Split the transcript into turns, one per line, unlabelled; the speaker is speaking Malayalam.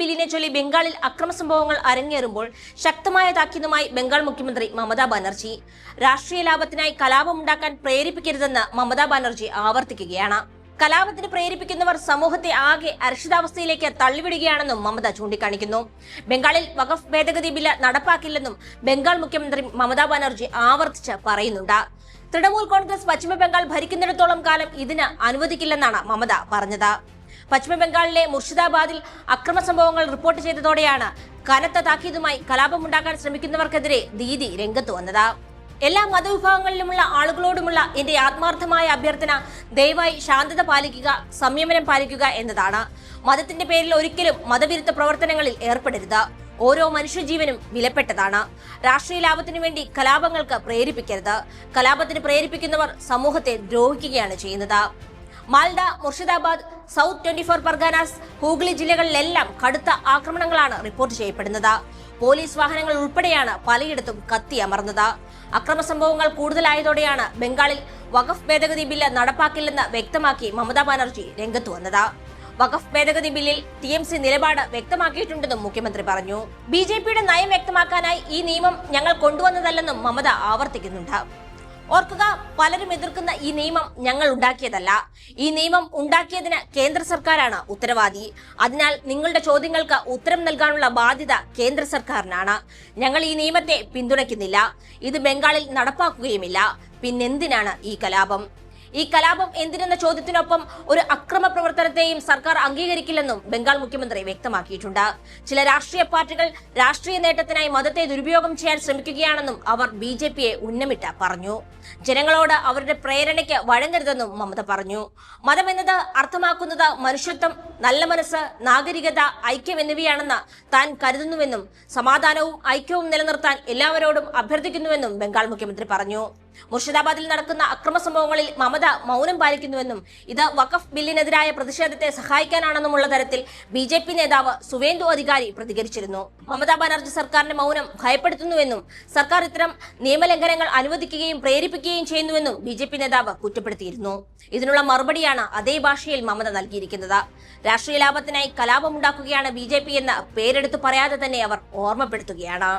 ബില്ലിനെ ചൊല്ലി ബംഗാളിൽ അക്രമ സംഭവങ്ങൾ അരങ്ങേറുമ്പോൾ ശക്തമായ താക്കീതുമായി ബംഗാൾ മുഖ്യമന്ത്രി മമതാ ബാനർജി. രാഷ്ട്രീയ ലാഭത്തിനായി കലാപമുണ്ടാക്കാൻ പ്രേരിപ്പിക്കരുതെന്ന് മമതാ ബാനർജി ആവർത്തിക്കുകയാണ്. കലാപത്തിന് പ്രേരിപ്പിക്കുന്നവർ സമൂഹത്തെ ആകെ അരക്ഷിതാവസ്ഥയിലേക്ക് തള്ളിവിടുകയാണെന്നും മമത ചൂണ്ടിക്കാണിക്കുന്നു. ബംഗാളിൽ വഖഫ് ഭേദഗതി ബില്ല് നടപ്പാക്കില്ലെന്നും ബംഗാൾ മുഖ്യമന്ത്രി മമതാ ബാനർജി ആവർത്തിച്ച് പറയുന്നുണ്ട്. തൃണമൂൽ കോൺഗ്രസ് പശ്ചിമ ബംഗാൾ ഭരിക്കുന്നിടത്തോളം കാലം ഇതിന് അനുവദിക്കില്ലെന്നാണ് മമത പറഞ്ഞത്. പശ്ചിമ ബംഗാളിലെ മുർഷിദാബാദിൽ അക്രമ സംഭവങ്ങൾ റിപ്പോർട്ട് ചെയ്തതോടെയാണ് കനത്ത താക്കീതുമായി കലാപമുണ്ടാക്കാൻ ശ്രമിക്കുന്നവർക്കെതിരെ ദീദി രംഗത്ത് വന്നത്. എല്ലാ മതവിഭാഗങ്ങളിലുമുള്ള ആളുകളോടുമുള്ള എന്റെ ആത്മാർത്ഥമായ അഭ്യർത്ഥന ദയവായി ശാന്തത പാലിക്കുക സംയമനം പാലിക്കുക എന്നതാണ്. മതത്തിന്റെ പേരിൽ ഒരിക്കലും മതവിരുദ്ധ പ്രവർത്തനങ്ങളിൽ ഏർപ്പെടരുത്. ഓരോ മനുഷ്യജീവനും വിലപ്പെട്ടതാണ്. രാഷ്ട്രീയ ലാഭത്തിനു വേണ്ടി കലാപങ്ങൾക്ക് പ്രേരിപ്പിക്കരുത്. കലാപത്തിന് പ്രേരിപ്പിക്കുന്നവർ സമൂഹത്തെ ദ്രോഹിക്കുകയാണ് ചെയ്യുന്നത്. Malda Murshidabad south twenty four Parganas Hooghly ജില്ലകളിലെല്ലാം കടുത്ത ആക്രമണങ്ങളാണ് റിപ്പോർട്ട് ചെയ്യപ്പെടുന്നത്. പോലീസ് വാഹനങ്ങൾ ഉൾപ്പെടെയാണ് പലയിടത്തും കത്തിയമർന്നത് അക്രമ സംഭവങ്ങൾ കൂടുതലായതോടെയാണ് ബംഗാളിൽ വഖഫ് ഭേദഗതി ബില്ല് നടപ്പാക്കില്ലെന്ന് വ്യക്തമാക്കി മമതാ ബാനർജി രംഗത്തു വന്നത്. വഖഫ് ഭേദഗതി ബില്ലിൽ ടി എം സി നിലപാട് വ്യക്തമാക്കിയിട്ടുണ്ടെന്നും മുഖ്യമന്ത്രി പറഞ്ഞു. ബി ജെ പിയുടെ നയം വ്യക്തമാക്കാനായി ഈ നിയമം ഞങ്ങൾ കൊണ്ടുവന്നതല്ലെന്നും മമത ആവർത്തിക്കുന്നുണ്ട്. ഓർക്കുക പലരും എതിർക്കുന്ന ഈ നിയമം ഞങ്ങൾ ഉണ്ടാക്കിയതല്ല. ഈ നിയമം ഉണ്ടാക്കിയതിന് കേന്ദ്ര സർക്കാരാണ് ഉത്തരവാദി. അതിനാൽ നിങ്ങളുടെ ചോദ്യങ്ങൾക്ക് ഉത്തരം നൽകാനുള്ള ബാധ്യത കേന്ദ്ര സർക്കാരിനാണ്. ഞങ്ങൾ ഈ നിയമത്തെ പിന്തുണയ്ക്കുന്നില്ല. ഇത് ബംഗാളിൽ നടപ്പാക്കുകയുമില്ല. പിന്നെന്തിനാണ് ഈ കലാപം? ഈ കലാപം എന്തിനെന്ന ചോദ്യത്തിനൊപ്പം ഒരു അക്രമ പ്രവർത്തനത്തെയും സർക്കാർ അംഗീകരിക്കില്ലെന്നും ബംഗാൾ മുഖ്യമന്ത്രി വ്യക്തമാക്കിയിട്ടുണ്ട്. ചില രാഷ്ട്രീയ പാർട്ടികൾ രാഷ്ട്രീയ നേട്ടത്തിനായി മതത്തെ ദുരുപയോഗം ചെയ്യാൻ ശ്രമിക്കുകയാണെന്നും അവർ ബി ജെ പിയെ ഉന്നമിട്ട് പറഞ്ഞു. ജനങ്ങളോട് അവരുടെ പ്രേരണയ്ക്ക് വഴങ്ങരുതെന്നും മമത പറഞ്ഞു. മതം എന്നത് അർത്ഥമാക്കുന്നത് മനുഷ്യത്വം നല്ല മനസ്സ് നാഗരികത ഐക്യം എന്നിവയാണെന്ന് താൻ കരുതുന്നുവെന്നും സമാധാനവും ഐക്യവും നിലനിർത്താൻ എല്ലാവരോടും അഭ്യർത്ഥിക്കുന്നുവെന്നും ബംഗാൾ മുഖ്യമന്ത്രി പറഞ്ഞു. മുർഷിദാബാദിൽ നടക്കുന്ന അക്രമ സംഭവങ്ങളിൽ മമത മൗനം പാലിക്കുന്നുവെന്നും ഇത് വഖഫ് ബില്ലിനെതിരായ പ്രതിഷേധത്തെ സഹായിക്കാനാണെന്നുമുള്ള തരത്തിൽ ബി ജെ പി നേതാവ് സുവേന്ദു അധികാരി പ്രതികരിച്ചിരുന്നു. മമതാ ബാനർജി സർക്കാരിന്റെ മൗനം ഭയപ്പെടുത്തുന്നുവെന്നും സർക്കാർ ഇത്തരം നിയമലംഘനങ്ങൾ അനുവദിക്കുകയും പ്രേരിപ്പിക്കുകയും ചെയ്യുന്നുവെന്നും ബി ജെ പി നേതാവ് കുറ്റപ്പെടുത്തിയിരുന്നു. ഇതിനുള്ള മറുപടിയാണ് അതേ ഭാഷയിൽ മമത നൽകിയിരിക്കുന്നത്. രാഷ്ട്രീയ ലാഭത്തിനായി കലാപമുണ്ടാക്കുകയാണ് ബി ജെ പി എന്ന് പേരെടുത്തു പറയാതെ തന്നെ അവർ ഓർമ്മപ്പെടുത്തുകയാണ്.